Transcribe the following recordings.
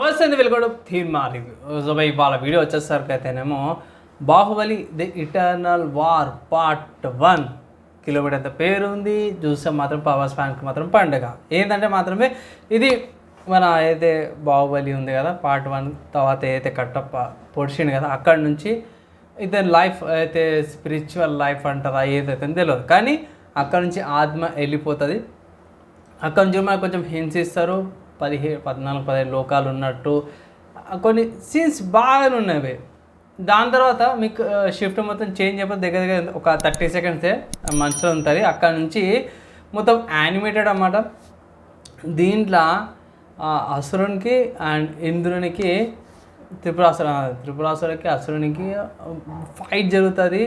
నమస్తే welcome theme review ఇవాళ video వచ్చేసరికి అయితేనేమో Baahubali the eternal war part one kilometre అంత పేరు ఉంది చూస్తే మాత్రం పవర్ స్పాన్కి మాత్రం పండుగ ఏంటంటే మాత్రమే ఇది మన అయితే బాహుబలి ఉంది కదా పార్ట్ వన్ తర్వాత ఏదైతే కట్టప్ప పొడిచిండు కదా అక్కడ నుంచి ఇతని లైఫ్ అయితే స్పిరిచువల్ లైఫ్ అంటారా ఏదైతే తెలియదు కానీ అక్కడ నుంచి ఆత్మ వెళ్ళిపోతుంది అక్కడ నుంచి మనకు కొంచెం హింసిస్తారు పదిహేను పద్నాలుగు పదిహేను లోకాలు ఉన్నట్టు. కొన్ని సీన్స్ బాగానే ఉన్నవి. దాని తర్వాత మీకు షిఫ్ట్ మొత్తం చేంజ్ అయిపోతే దగ్గర దగ్గర ఒక థర్టీ సెకండ్సే మనుషులు ఉంటుంది. అక్కడ నుంచి మొత్తం యానిమేటెడ్ అన్నమాట. దీంట్లో అసురునికి అండ్ ఇంద్రునికి త్రిపురాసుర త్రిపురాసురకి అసురునికి ఫైట్ జరుగుతుంది.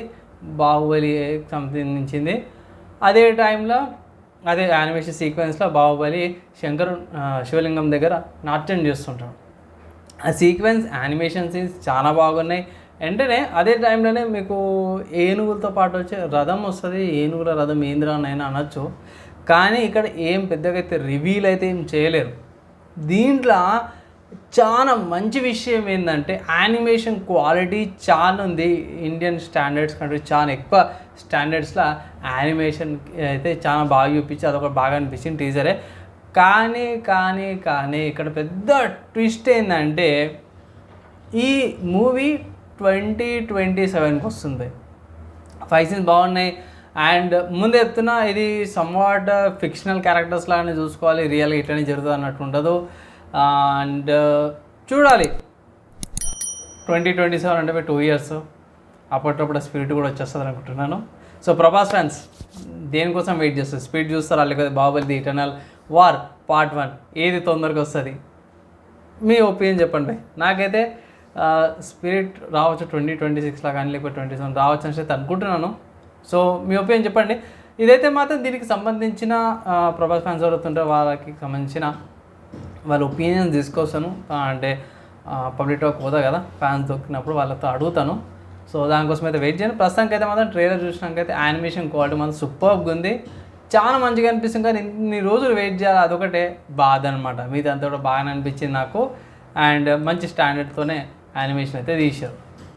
బాహుబలి సంబంధించింది అదే టైంలో అదే యానిమేషన్ సీక్వెన్స్లో బాహుబలి శంకర్ శివలింగం దగ్గర నాట్యం చేస్తుంటాడు. ఆ సీక్వెన్స్ యానిమేషన్ సీన్స్ చాలా బాగున్నాయి. వెంటనే అదే టైంలోనే మీకు ఏనుగులతో పాటు వచ్చే రథం వస్తుంది. ఏనుగుల రథం ఏంద్రానైనా అనొచ్చు. కానీ ఇక్కడ ఏం పెద్దగా అయితే రివీల్ అయితే ఏం చేయలేరు. దీంట్లో చాలా మంచి విషయం ఏంటంటే యానిమేషన్ క్వాలిటీ చాలా ఉంది. ఇండియన్ స్టాండర్డ్స్ కంటే చాలా ఎక్కువ స్టాండర్డ్స్లో యానిమేషన్ అయితే చాలా బాగా చూపించి అదొక బాగా అనిపించింది టీజరే కానీ కానీ కానీ ఇక్కడ పెద్ద ట్విస్ట్ ఏంటంటే ఈ మూవీ ట్వంటీ ట్వంటీ సెవెన్కి వస్తుంది. ఫైవ్ సీన్స్ బాగున్నాయి. అండ్ ముందు చెప్తున్నా ఇది సమ్వాట్ ఫిక్షనల్ క్యారెక్టర్స్ లాగానే చూసుకోవాలి. రియల్గా ఇట్లనే జరుగుతుంది అన్నట్టు ఉండదు. అండ్ uh, చూడాలి. ట్వంటీ ట్వంటీ సెవెన్ అంటే టూ ఇయర్స్. అప్పటికప్పుడు స్పిరిట్ కూడా వచ్చేస్తుంది అనుకుంటున్నాను. సో ప్రభాస్ ఫ్యాన్స్ దేనికోసం వెయిట్ చేస్తారు? స్పీడ్ చూస్తారా? లేకపోతే Baahubali the eternal war part one ఏది తొందరగా వస్తుంది? మీ ఒపీనియన్ చెప్పండి నాకైతే స్పిరిట్ రావచ్చు ట్వంటీ ట్వంటీ సిక్స్లో కానీ లేకపోతే ట్వంటీ సెవెన్ రావచ్చు అని అయితే అనుకుంటున్నాను. సో మీ ఒపీనియన్ చెప్పండి. ఇదైతే మాత్రం దీనికి సంబంధించిన ప్రభాస్ ఫ్యాన్స్ ఎవరుతుంటే వాళ్ళకి సంబంధించిన వాళ్ళ ఒపీనియన్స్ తీసుకొస్తాను. అంటే పబ్లిక్ టాక్ పోతా కదా ఫ్యాన్స్ దొక్కినప్పుడు వాళ్ళతో అడుగుతాను. సో దానికోసం అయితే వెయిట్ చేయండి. ప్రస్తుతానికి అయితే మాత్రం ట్రైలర్ చూసినాకైతే యానిమేషన్ క్వాలిటీ మాత్రం సూపర్గా ఉంది. చాలా మంచిగా అనిపిస్తుంది కానీ ఇన్ని రోజులు వెయిట్ చేయాలి అదొకటే బాధ అనమాట మీదంతా కూడా బాగానే అనిపించింది నాకు. అండ్ మంచి స్టాండర్డ్తోనే యానిమేషన్ అయితే తీశారు.